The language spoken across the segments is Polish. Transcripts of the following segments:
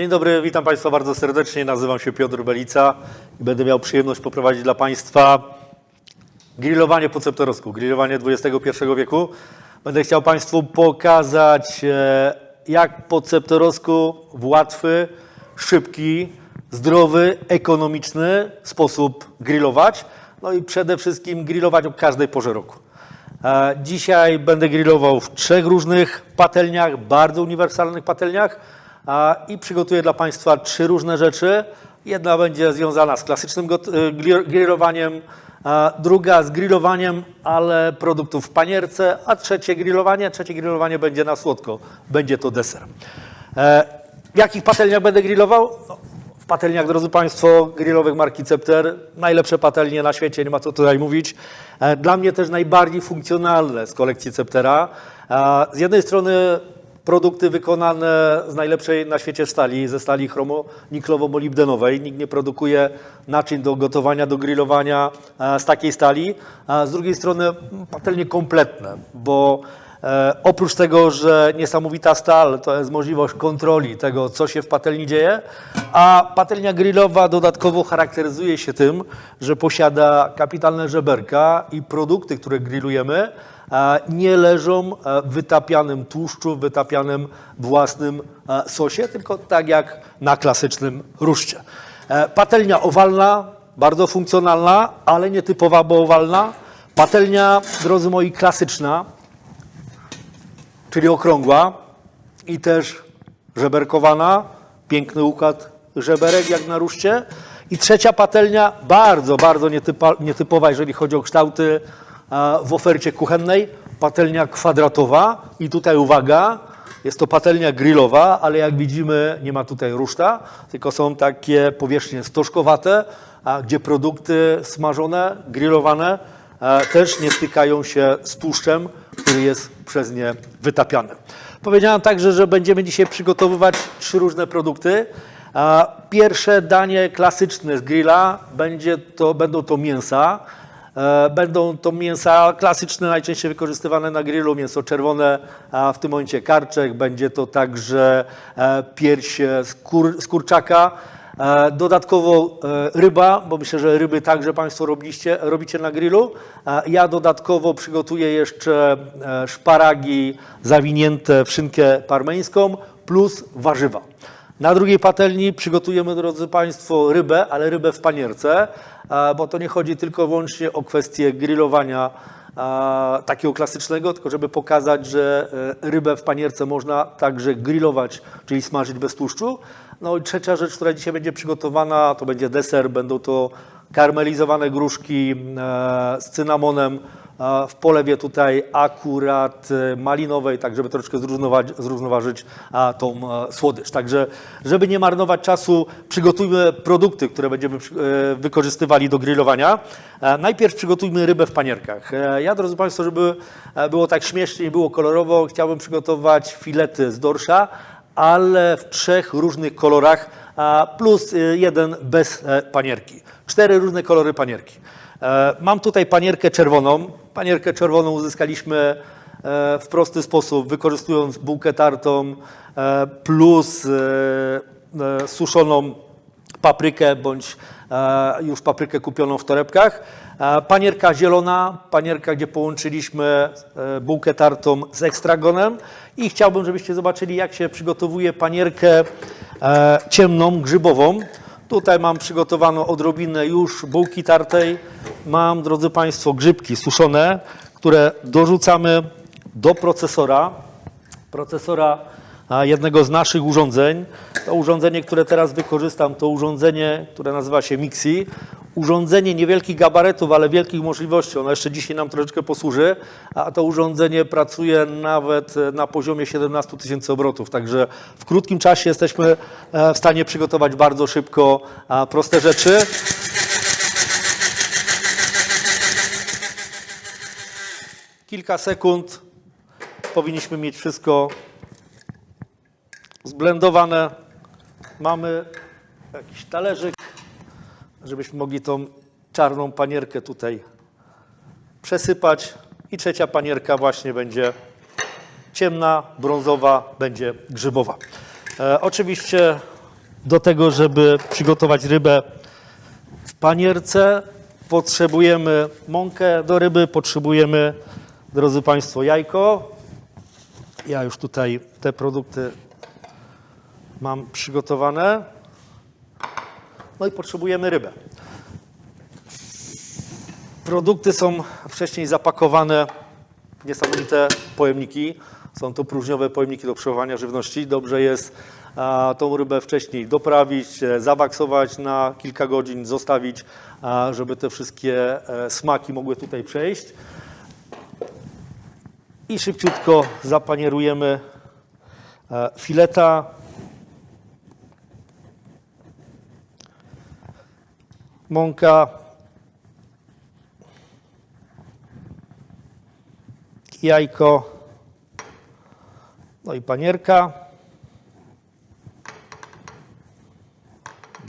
Dzień dobry, witam Państwa bardzo serdecznie. Nazywam się Piotr Belica i będę miał przyjemność poprowadzić dla Państwa grillowanie po ceptorowsku, grillowanie XXI wieku. Będę chciał Państwu pokazać, e, jak po ceptorowsku w łatwy, szybki, zdrowy, ekonomiczny sposób grillować. No i przede wszystkim grillować o każdej porze roku. E, Dzisiaj będę grillował w trzech różnych patelniach, bardzo uniwersalnych patelniach i przygotuję dla Państwa trzy różne rzeczy. Jedna będzie związana z klasycznym gri- grillowaniem, druga z grillowaniem, ale produktów w panierce, a trzecie grillowanie, trzecie grillowanie będzie na słodko, będzie to deser. E, W jakich patelniach będę grillował? No, w patelniach, drodzy Państwo, grillowych marki Cepter, najlepsze patelnie na świecie, nie ma co tutaj mówić. E, Dla mnie też najbardziej funkcjonalne z kolekcji Ceptera. Z jednej strony produkty wykonane z najlepszej na świecie stali, ze stali chromoniklowo-molibdenowej. Nikt nie produkuje naczyń do gotowania, do grillowania e, z takiej stali. Z drugiej strony patelnie kompletne, bo oprócz tego, że niesamowita stal to jest możliwość kontroli tego, co się w patelni dzieje, a patelnia grillowa dodatkowo charakteryzuje się tym, że posiada kapitalne żeberka i produkty, które grillujemy, e, nie leżą e, w wytapianym tłuszczu, wytapianym własnym e, sosie, tylko tak jak na klasycznym ruszcie. E, Patelnia owalna, bardzo funkcjonalna, ale nietypowa, bo owalna. Patelnia, drodzy moi, klasyczna, czyli okrągła i też żeberkowana, piękny układ żeberek jak na ruszcie. I trzecia patelnia, bardzo, bardzo nietypa, nietypowa, jeżeli chodzi o kształty e, w ofercie kuchennej, patelnia kwadratowa. I tutaj uwaga, jest to patelnia grillowa, ale jak widzimy nie ma tutaj ruszta, tylko są takie powierzchnie stożkowate, a gdzie produkty smażone, grillowane też nie stykają się z tłuszczem, który jest przez nie wytapiany. Powiedziałem także, że będziemy dzisiaj przygotowywać trzy różne produkty. A Pierwsze danie klasyczne z grilla będzie to, będą to mięsa. E, Będą to mięsa klasyczne, najczęściej wykorzystywane na grillu, mięso czerwone, a w tym momencie karczek, będzie to także e, pierś z, kur, z kurczaka. E, Dodatkowo e, ryba, bo myślę, że ryby także Państwo robiliście, robicie na grillu. E, Ja dodatkowo przygotuję jeszcze szparagi zawinięte w szynkę parmeńską plus warzywa. Na drugiej patelni przygotujemy, drodzy Państwo, rybę, ale rybę w panierce, bo to nie chodzi tylko wyłącznie o kwestię grillowania takiego klasycznego, tylko żeby pokazać, że e, rybę w panierce można także grillować, czyli smażyć bez tłuszczu. No i trzecia rzecz, która dzisiaj będzie przygotowana, to będzie deser, będą to karmelizowane gruszki e, z cynamonem, w polewie tutaj akurat e, malinowej, tak żeby troszeczkę zrównoważyć, tą e, słodycz. Także, żeby nie marnować czasu, przygotujmy produkty, które będziemy e, wykorzystywali do grillowania. Najpierw przygotujmy rybę w panierkach. Ja, drodzy Państwo, żeby było tak śmiesznie i było kolorowo, chciałbym przygotować filety z dorsza, ale w trzech różnych kolorach, plus jeden bez panierki. Cztery różne kolory panierki. E, Mam tutaj panierkę czerwoną. Panierkę czerwoną uzyskaliśmy e, w prosty sposób, wykorzystując bułkę tartą e, plus suszoną paprykę bądź już paprykę kupioną w torebkach. Panierka zielona, panierka, gdzie połączyliśmy bułkę tartą z ekstragonem i chciałbym, żebyście zobaczyli, jak się przygotowuje panierkę ciemną, grzybową. Tutaj mam przygotowaną odrobinę już bułki tartej. Mam, drodzy Państwo, grzybki suszone, które dorzucamy do procesora. Procesora jednego z naszych urządzeń. To urządzenie, które teraz wykorzystam, to urządzenie, które nazywa się Mixi. Urządzenie niewielkich gabarytów, ale wielkich możliwości. Ono jeszcze dzisiaj nam troszeczkę posłuży, a to urządzenie pracuje nawet e, na poziomie 17 tysięcy obrotów. Także w krótkim czasie jesteśmy e, w stanie przygotować bardzo szybko proste rzeczy. Kilka sekund powinniśmy mieć wszystko zblendowane. Mamy jakiś talerzyk, żebyśmy mogli tą czarną panierkę tutaj przesypać. I trzecia panierka właśnie będzie ciemna, brązowa, będzie grzybowa. E, oczywiście do tego, żeby przygotować rybę w panierce. Potrzebujemy mąkę do ryby, potrzebujemy, drodzy Państwo, jajko. Ja już tutaj te produkty mam przygotowane. No i potrzebujemy rybę. Produkty są wcześniej zapakowane w niesamowite pojemniki. Są to próżniowe pojemniki do przechowywania żywności. Dobrze jest a, tą rybę wcześniej doprawić, e, zawaksować na kilka godzin, zostawić, a, żeby te wszystkie e, smaki mogły tutaj przejść. I szybciutko zapanierujemy e, fileta. Mąka, jajko, no i panierka.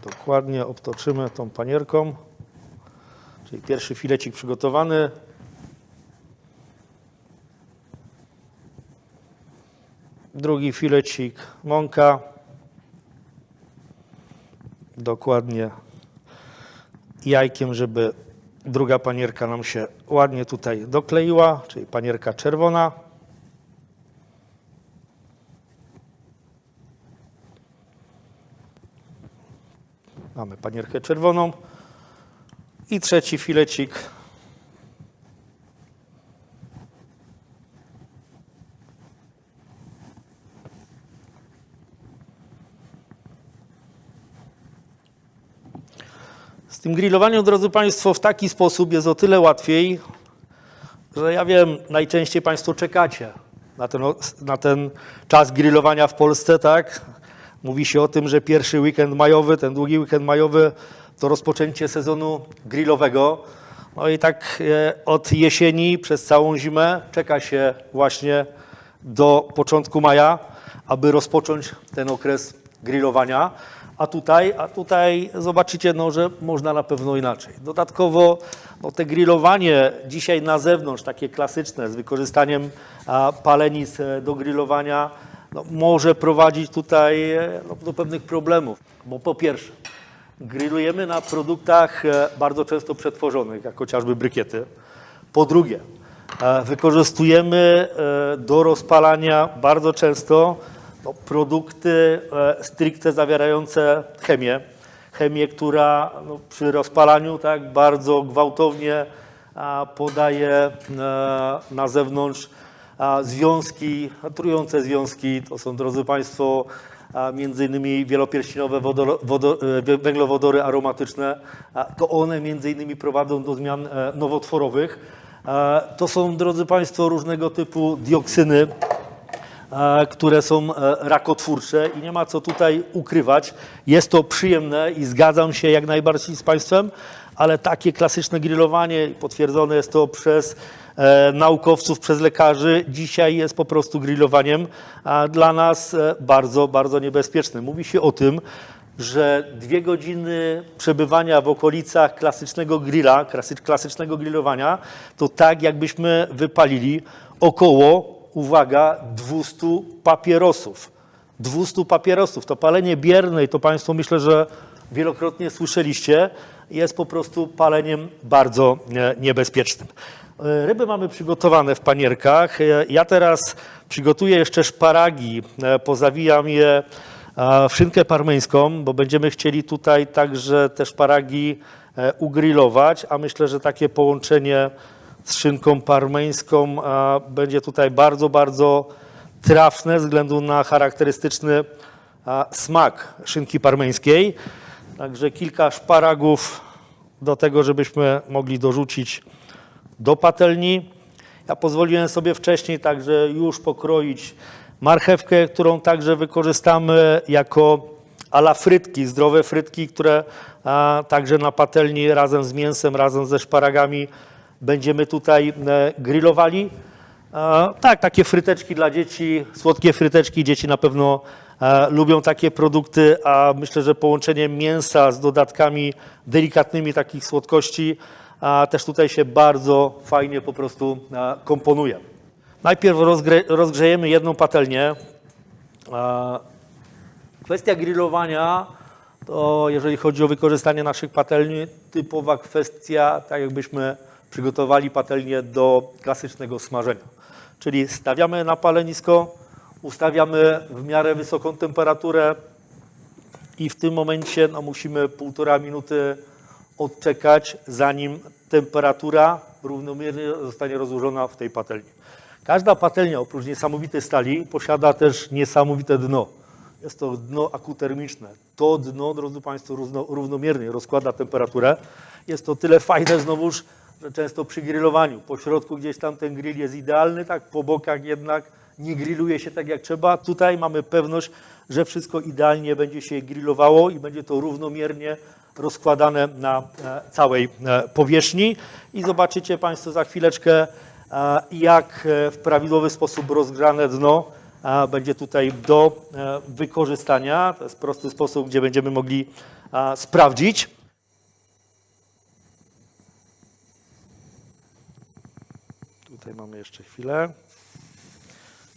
Dokładnie obtoczymy tą panierką. Czyli pierwszy filecik przygotowany. Drugi filecik mąka. Dokładnie jajkiem, żeby druga panierka nam się ładnie tutaj dokleiła, czyli panierka czerwona. Mamy panierkę czerwoną. I trzeci filecik. Tym grillowaniem, drodzy Państwo, w taki sposób jest o tyle łatwiej, że ja wiem, najczęściej Państwo czekacie na ten, na ten czas grillowania w Polsce, tak? Mówi się o tym, że pierwszy weekend majowy, ten długi weekend majowy, to rozpoczęcie sezonu grillowego. No i tak e, od jesieni przez całą zimę czeka się właśnie do początku maja, aby rozpocząć ten okres grillowania. A tutaj, a tutaj zobaczycie, no, że można na pewno inaczej. Dodatkowo no, te grillowanie dzisiaj na zewnątrz, takie klasyczne, z wykorzystaniem a, palenic e, do grillowania, no, może prowadzić tutaj e, no, do pewnych problemów. Bo po pierwsze, grillujemy na produktach e, bardzo często przetworzonych, jak chociażby brykiety. Po drugie, wykorzystujemy do rozpalania bardzo często no, produkty e, stricte zawierające chemię. Chemię, która no, przy rozpalaniu tak bardzo gwałtownie podaje e, na zewnątrz związki, trujące związki. To są, drodzy Państwo, między innymi wielopierścienowe wodo, e, węglowodory aromatyczne. To one między innymi prowadzą do zmian nowotworowych. To są, drodzy Państwo, różnego typu dioksyny, które są e, rakotwórcze i nie ma co tutaj ukrywać. Jest to przyjemne i zgadzam się jak najbardziej z Państwem, ale takie klasyczne grillowanie, potwierdzone jest to przez e, naukowców, przez lekarzy, dzisiaj jest po prostu grillowaniem dla nas e, bardzo, bardzo niebezpiecznym. Mówi się o tym, że dwie godziny przebywania w okolicach klasycznego grilla, klasy- klasycznego grillowania, to tak jakbyśmy wypalili około, uwaga, 200 papierosów. 200 papierosów. To palenie bierne, i to Państwo myślę, że wielokrotnie słyszeliście, jest po prostu paleniem bardzo e, niebezpiecznym. E, Ryby mamy przygotowane w panierkach. E, Ja teraz przygotuję jeszcze szparagi. Pozawijam je w szynkę parmeńską, bo będziemy chcieli tutaj także te szparagi ugrillować, a myślę, że takie połączenie z szynką parmeńską będzie tutaj bardzo, bardzo trafne ze względu na charakterystyczny smak szynki parmeńskiej. Także kilka szparagów do tego, żebyśmy mogli dorzucić do patelni. Ja pozwoliłem sobie wcześniej także już pokroić marchewkę, którą także wykorzystamy jako ala frytki, zdrowe frytki, które także na patelni razem z mięsem, razem ze szparagami będziemy tutaj e, grillowali. E, tak, takie fryteczki dla dzieci, słodkie fryteczki. Dzieci na pewno e, lubią takie produkty, a myślę, że połączenie mięsa z dodatkami delikatnymi takich słodkości też tutaj się bardzo fajnie po prostu komponuje. Najpierw rozgrzejemy jedną patelnię. Kwestia grillowania to jeżeli chodzi o wykorzystanie naszych patelni, typowa kwestia, tak jakbyśmy przygotowali patelnię do klasycznego smażenia. Czyli stawiamy na palenisko, ustawiamy w miarę wysoką temperaturę i w tym momencie no, musimy półtora minuty odczekać, zanim temperatura równomiernie zostanie rozłożona w tej patelni. Każda patelnia oprócz niesamowitej stali posiada też niesamowite dno. Jest to dno akutermiczne. To dno, drodzy Państwo, równo, równomiernie rozkłada temperaturę. Jest to tyle fajne znowuż, często przy grillowaniu po środku gdzieś tam ten grill jest idealny, tak po bokach jednak nie grilluje się tak jak trzeba. Tutaj mamy pewność, że wszystko idealnie będzie się grillowało i będzie to równomiernie rozkładane na e, całej e, powierzchni. I zobaczycie Państwo za chwileczkę, e, jak w prawidłowy sposób rozgrzane dno będzie tutaj do wykorzystania. To jest prosty sposób, gdzie będziemy mogli sprawdzić. Tutaj mamy jeszcze chwilę.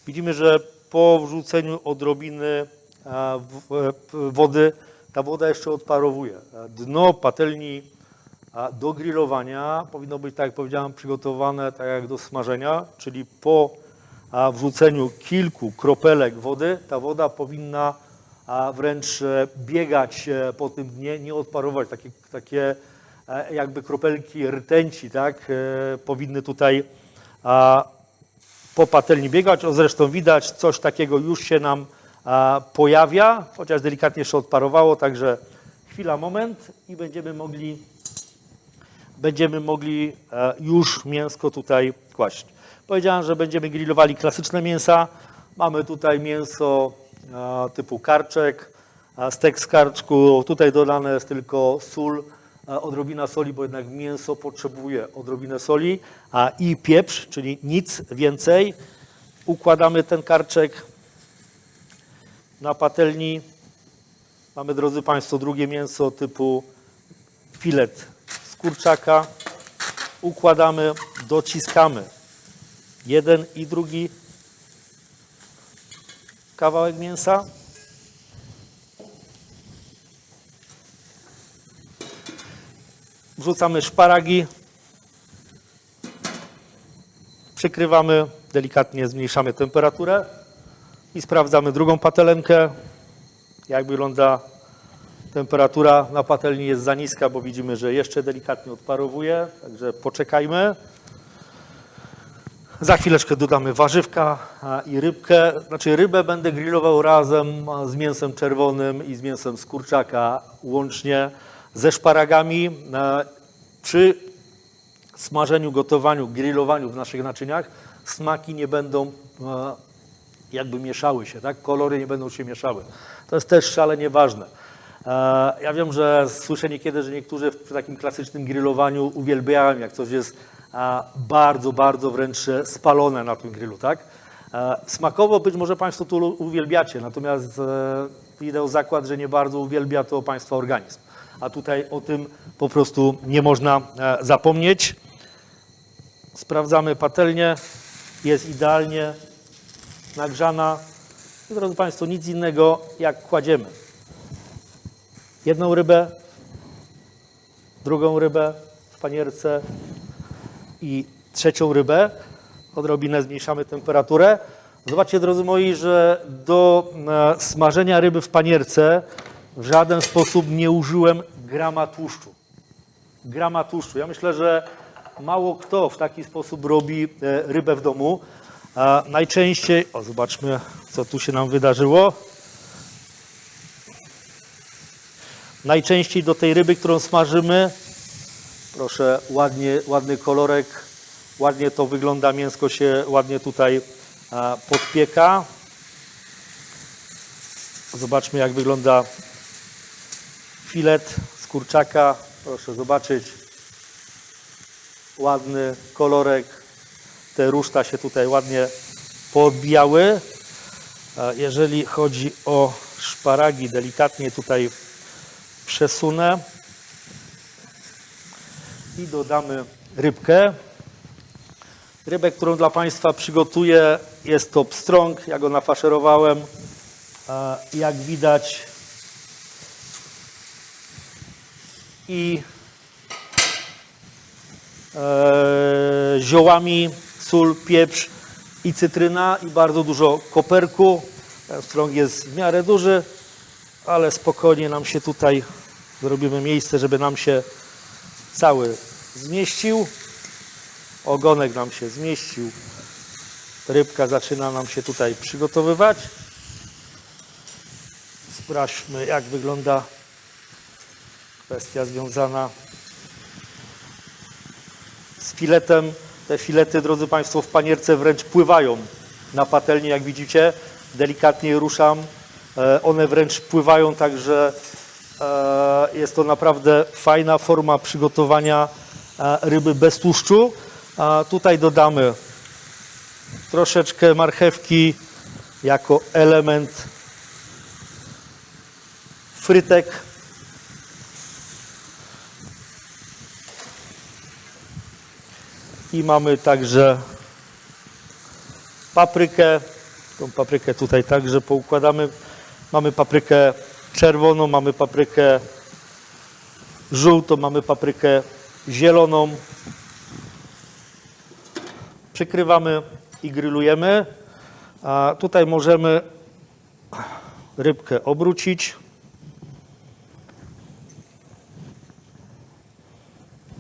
Widzimy, że po wrzuceniu odrobiny wody, ta woda jeszcze odparowuje. Dno patelni do grillowania powinno być, tak jak powiedziałem, przygotowane tak jak do smażenia, czyli po wrzuceniu kilku kropelek wody, ta woda powinna wręcz e, biegać e, po tym dnie, nie odparować. Takie, takie e, jakby kropelki rtęci, tak, powinny tutaj a, po patelni biegać. O, zresztą widać, coś takiego już się nam a, pojawia, chociaż delikatnie jeszcze odparowało, także chwila, moment i będziemy mogli, będziemy mogli e, już mięsko tutaj kłaść. Powiedziałem, że będziemy grillowali klasyczne mięsa. Mamy tutaj mięso e, typu karczek, a stek z karczku. Tutaj dodane jest tylko sól, odrobina soli, bo jednak mięso potrzebuje odrobinę soli a i pieprz, czyli nic więcej. Układamy ten karczek na patelni. Mamy, drodzy Państwo, drugie mięso typu filet z kurczaka. Układamy, dociskamy jeden i drugi kawałek mięsa. Wrzucamy szparagi. Przykrywamy, delikatnie zmniejszamy temperaturę i sprawdzamy drugą patelenkę. Jak wygląda temperatura na patelni jest za niska, bo widzimy, że jeszcze delikatnie odparowuje, także poczekajmy. Za chwileczkę dodamy warzywka i rybkę. Znaczy rybę będę grillował razem z mięsem czerwonym i z mięsem z kurczaka łącznie ze szparagami. E, Przy smażeniu, gotowaniu, grillowaniu w naszych naczyniach smaki nie będą e, jakby mieszały się, tak? Kolory nie będą się mieszały. To jest też szalenie ważne. E, Ja wiem, że słyszę niekiedy, że niektórzy przy takim klasycznym grillowaniu uwielbiają, jak coś jest a, bardzo, bardzo wręcz e, spalone na tym grillu, tak? E, Smakowo być może Państwo to lu- uwielbiacie, natomiast e, idę zakład, że nie bardzo uwielbia to Państwa organizm. A tutaj o tym po prostu nie można e, zapomnieć. Sprawdzamy patelnię, jest idealnie nagrzana. I drodzy Państwo, nic innego jak kładziemy jedną rybę, drugą rybę w panierce i trzecią rybę. Odrobinę zmniejszamy temperaturę. Zobaczcie, drodzy moi, że do e, smażenia ryby w panierce w żaden sposób nie użyłem grama tłuszczu. Grama tłuszczu. Ja myślę, że mało kto w taki sposób robi e, rybę w domu. Najczęściej, o zobaczmy, co tu się nam wydarzyło. Najczęściej do tej ryby, którą smażymy, proszę, ładnie, ładny kolorek, ładnie to wygląda, mięsko się ładnie tutaj podpieka. Zobaczmy, jak wygląda filet kurczaka. Proszę zobaczyć, ładny kolorek. Te ruszta się tutaj ładnie poodbijały. A Jeżeli chodzi o szparagi, delikatnie tutaj przesunę i dodamy rybkę. Rybę, którą dla Państwa przygotuję, jest to pstrąg. Ja go nafaszerowałem. Jak widać, i e, ziołami, sól, pieprz i cytryna i bardzo dużo koperku. Ten strąg jest w miarę duży, ale spokojnie nam się tutaj zrobimy miejsce, żeby nam się cały zmieścił. Ogonek nam się zmieścił. Rybka zaczyna nam się tutaj przygotowywać. Sprawdźmy, jak wygląda kwestia związana z filetem. Te filety, drodzy Państwo, w panierce wręcz pływają na patelni, jak widzicie. Delikatnie ruszam. E, One wręcz pływają, także e, jest to naprawdę fajna forma przygotowania e, ryby bez tłuszczu. Tutaj dodamy troszeczkę marchewki jako element frytek. I mamy także paprykę. Tą paprykę tutaj także poukładamy. Mamy paprykę czerwoną, mamy paprykę żółtą, mamy paprykę zieloną. Przykrywamy i grillujemy. A tutaj możemy rybkę obrócić.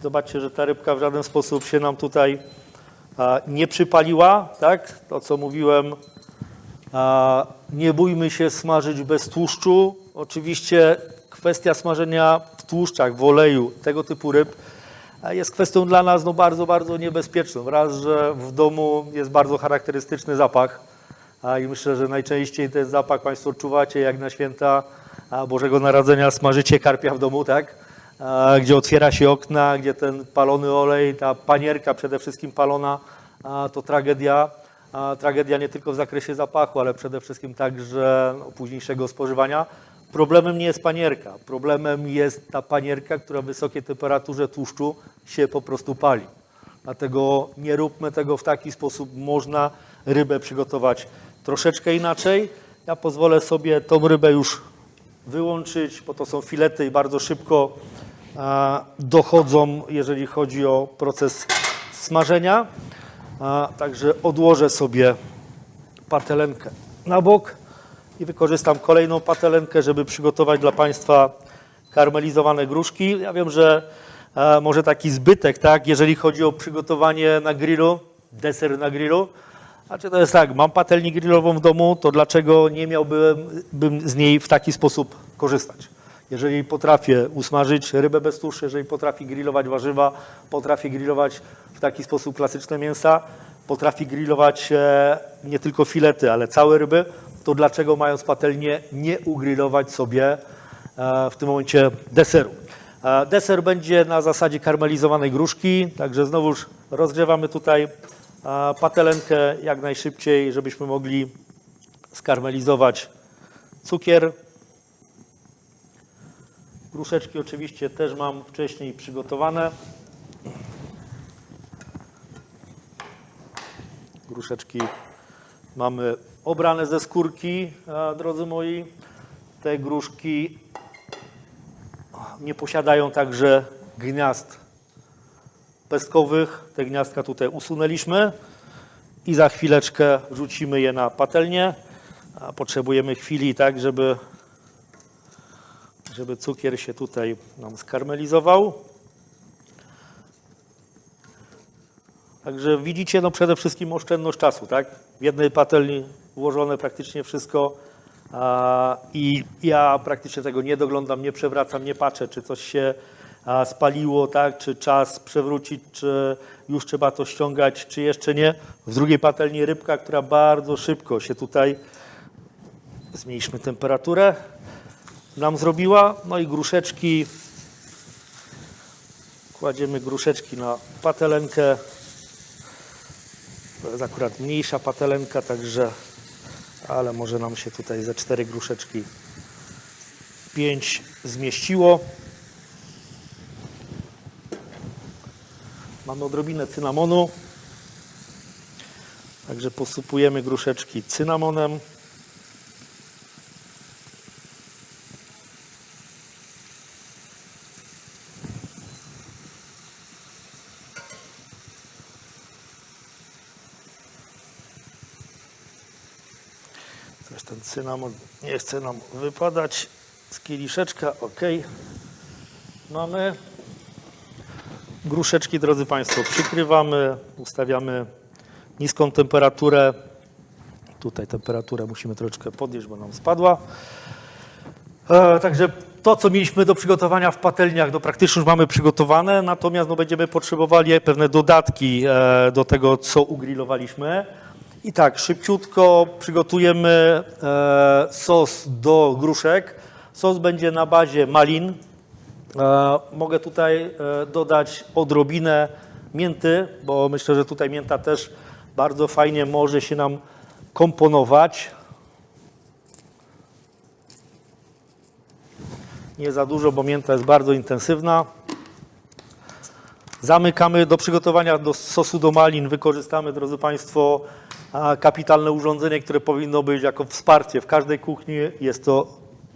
Zobaczcie, że ta rybka w żaden sposób się nam tutaj nie przypaliła, tak? To co mówiłem, nie bójmy się smażyć bez tłuszczu. Oczywiście kwestia smażenia w tłuszczach, w oleju tego typu ryb jest kwestią dla nas no, bardzo, bardzo niebezpieczną. Raz, że w domu jest bardzo charakterystyczny zapach i myślę, że najczęściej ten zapach Państwo odczuwacie jak na święta Bożego Narodzenia smażycie karpia w domu, tak? Gdzie otwiera się okna, gdzie ten palony olej, ta panierka przede wszystkim palona, to tragedia. Tragedia nie tylko w zakresie zapachu, ale przede wszystkim także no, późniejszego spożywania. Problemem nie jest panierka, problemem jest ta panierka, która w wysokiej temperaturze tłuszczu się po prostu pali. Dlatego nie róbmy tego w taki sposób. Można rybę przygotować troszeczkę inaczej. Ja pozwolę sobie tą rybę już wyłączyć, bo to są filety i bardzo szybko dochodzą, jeżeli chodzi o proces smażenia. Także odłożę sobie patelenkę na bok i wykorzystam kolejną patelenkę, żeby przygotować dla Państwa karmelizowane gruszki. Ja wiem, że e, może taki zbytek, tak, jeżeli chodzi o przygotowanie na grillu, deser na grillu, znaczy to jest tak, mam patelnię grillową w domu, to dlaczego nie miałbym bym z niej w taki sposób korzystać? Jeżeli potrafię usmażyć rybę bez tłuszczu, jeżeli potrafię grillować warzywa, potrafię grillować w taki sposób klasyczne mięsa, potrafię grillować e, nie tylko filety, ale całe ryby, to dlaczego mając patelnię nie ugrillować sobie e, w tym momencie deseru? E, Deser będzie na zasadzie karmelizowanej gruszki, także znowuż rozgrzewamy tutaj patelenkę jak najszybciej, żebyśmy mogli skarmelizować cukier. Gruszeczki oczywiście też mam wcześniej przygotowane. Gruszeczki mamy obrane ze skórki, drodzy moi. Te gruszki nie posiadają także gniazd pestkowych. Te gniazdka tutaj usunęliśmy i za chwileczkę wrzucimy je na patelnię. Potrzebujemy chwili, tak, żeby, żeby cukier się tutaj nam skarmelizował. Także widzicie, no przede wszystkim oszczędność czasu, tak? W jednej patelni włożone praktycznie wszystko i ja praktycznie tego nie doglądam, nie przewracam, nie patrzę, czy coś się spaliło, tak? Czy czas przewrócić, czy już trzeba to ściągać, czy jeszcze nie. W drugiej patelni rybka, która bardzo szybko się tutaj, zmniejszmy temperaturę, nam zrobiła. No i gruszeczki, kładziemy gruszeczki na patelenkę. To jest akurat mniejsza patelenka, także, ale może nam się tutaj ze cztery gruszeczki pięć zmieściło. Mamy odrobinę cynamonu, także posypujemy gruszeczki cynamonem. Coś ten nie chce nam wypadać z kieliszeczka. Ok. Mamy. Gruszeczki, drodzy Państwo, przykrywamy, ustawiamy niską temperaturę. Tutaj temperaturę musimy troszeczkę podnieść, bo nam spadła. E, także to, co mieliśmy do przygotowania w patelniach, do praktycznie już mamy przygotowane, natomiast no, będziemy potrzebowali pewne dodatki e, do tego, co ugrillowaliśmy. I tak, szybciutko przygotujemy e, sos do gruszek. Sos będzie na bazie malin. E, mogę tutaj e, dodać odrobinę mięty, bo myślę, że tutaj mięta też bardzo fajnie może się nam komponować. Nie za dużo, bo mięta jest bardzo intensywna. Zamykamy do przygotowania do sosu do malin. Wykorzystamy, drodzy Państwo, a, kapitalne urządzenie, które powinno być jako wsparcie w każdej kuchni. Jest to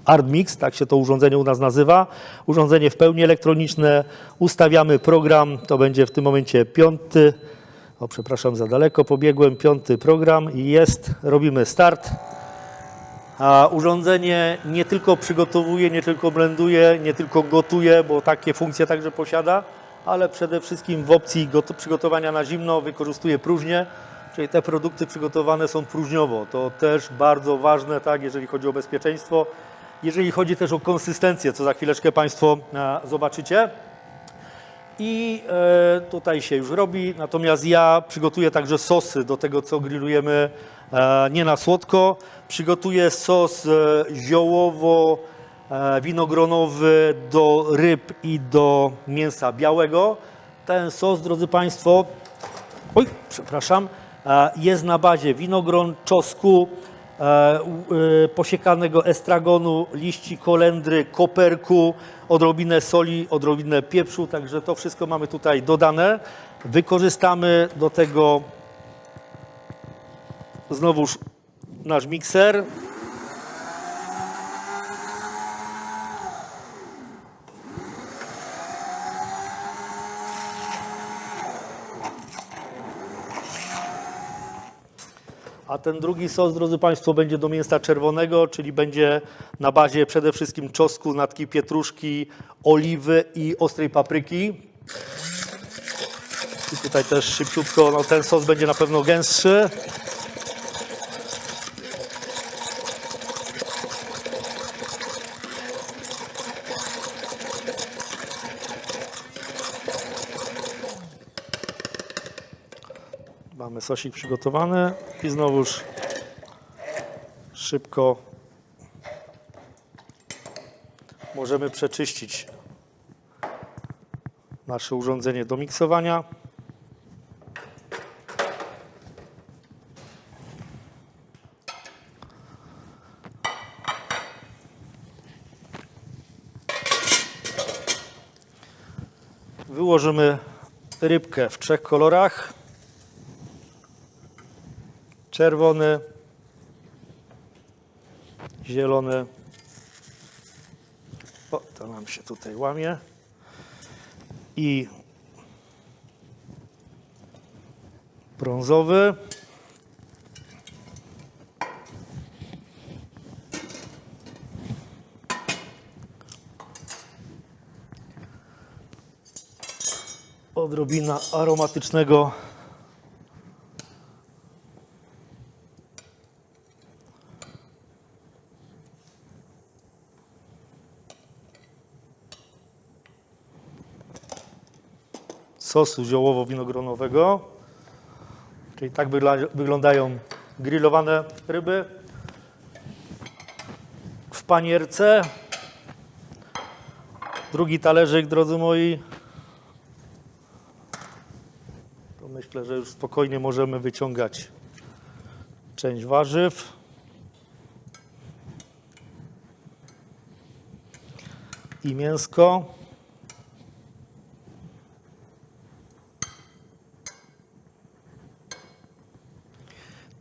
ArtMix, tak się to urządzenie u nas nazywa. Urządzenie w pełni elektroniczne. Ustawiamy program, to będzie w tym momencie piąty. O, przepraszam, za daleko pobiegłem. Piąty program i jest. Robimy start. A urządzenie nie tylko przygotowuje, nie tylko blenduje, nie tylko gotuje, bo takie funkcje także posiada, ale przede wszystkim w opcji got- przygotowania na zimno wykorzystuje próżnię, czyli te produkty przygotowane są próżniowo. To też bardzo ważne, tak, jeżeli chodzi o bezpieczeństwo. Jeżeli chodzi też o konsystencję, co za chwileczkę Państwo e, zobaczycie. I e, tutaj się już robi, natomiast ja przygotuję także sosy do tego, co grillujemy e, nie na słodko. Przygotuję sos e, ziołowo-winogronowy do ryb i do mięsa białego. Ten sos, drodzy Państwo, oj, przepraszam, jest na bazie winogron, czosnku, e, e, posiekanego estragonu, liści kolendry, koperku, odrobinę soli, odrobinę pieprzu, także to wszystko mamy tutaj dodane. Wykorzystamy do tego znowuż nasz mikser. A ten drugi sos, drodzy Państwo, będzie do mięsa czerwonego, czyli będzie na bazie przede wszystkim czosnku, natki pietruszki, oliwy i ostrej papryki. I tutaj też szybciutko, no ten sos będzie na pewno gęstszy. Mamy sosik przygotowany i znowuż szybko możemy przeczyścić nasze urządzenie do miksowania. Wyłożymy rybkę w trzech kolorach czerwony, zielony. O, to nam się tutaj łamie. I brązowy. Odrobina aromatycznego sosu ziołowo-winogronowego. Czyli tak wyglądają grillowane ryby w panierce. Drugi talerzyk, drodzy moi. To myślę, że już spokojnie możemy wyciągać część warzyw. I mięsko.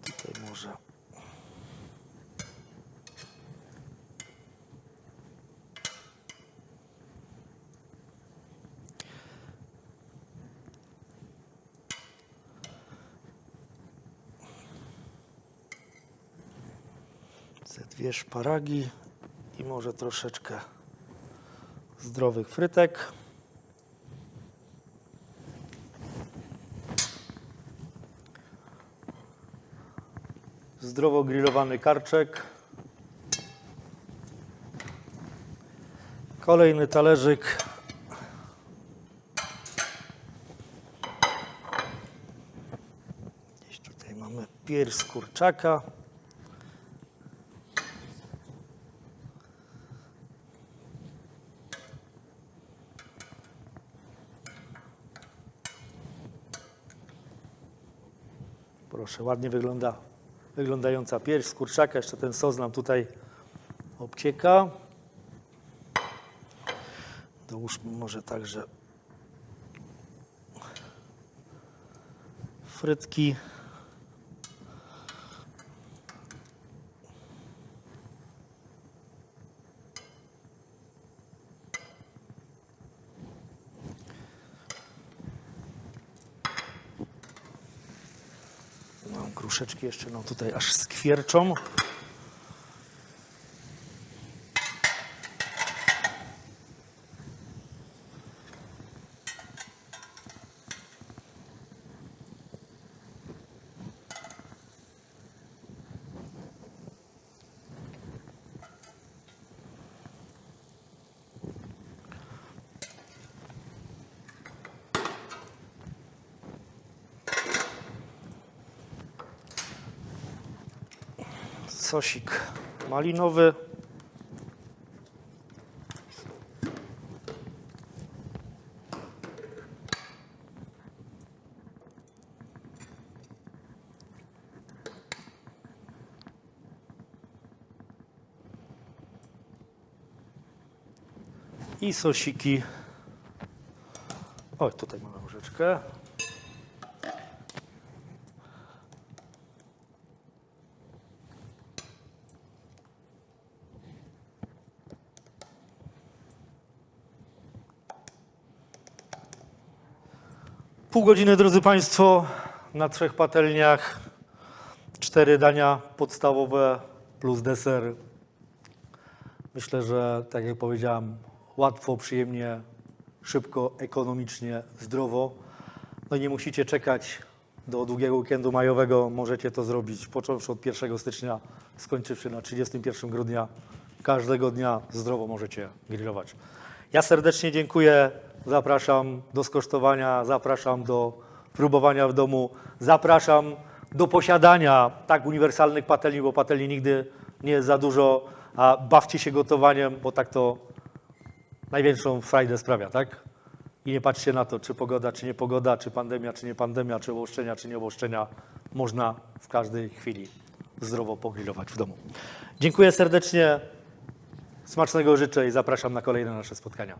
Tutaj może. Te dwie szparagi i może troszeczkę zdrowych frytek. Zdrowo grillowany karczek. Kolejny talerzyk. Gdzieś tutaj mamy pierś kurczaka. Ładnie wygląda wyglądająca pierś z kurczaka. Jeszcze ten sos nam tutaj obcieka. Dołóżmy może także frytki. No, gruszeczki jeszcze nam tutaj aż skwierczą. Sosik malinowy. I sosiki. O, tutaj mamy łyżeczkę. Godziny, drodzy Państwo, na trzech patelniach. Cztery dania podstawowe plus deser. Myślę, że tak jak powiedziałem, łatwo, przyjemnie, szybko, ekonomicznie, zdrowo. No i nie musicie czekać do długiego weekendu majowego. Możecie to zrobić począwszy od 1 stycznia, skończywszy na 31 grudnia. Każdego dnia zdrowo możecie grillować. Ja serdecznie dziękuję. Zapraszam do skosztowania, zapraszam do próbowania w domu, zapraszam do posiadania tak uniwersalnych patelni, bo patelni nigdy nie jest za dużo, a bawcie się gotowaniem, bo tak to największą frajdę sprawia, tak? I nie patrzcie na to, czy pogoda, czy nie pogoda, czy pandemia, czy nie pandemia, czy obostrzenia, czy nie obostrzenia. Można w każdej chwili zdrowo pogrillować w domu. Dziękuję serdecznie, smacznego życzę i zapraszam na kolejne nasze spotkania.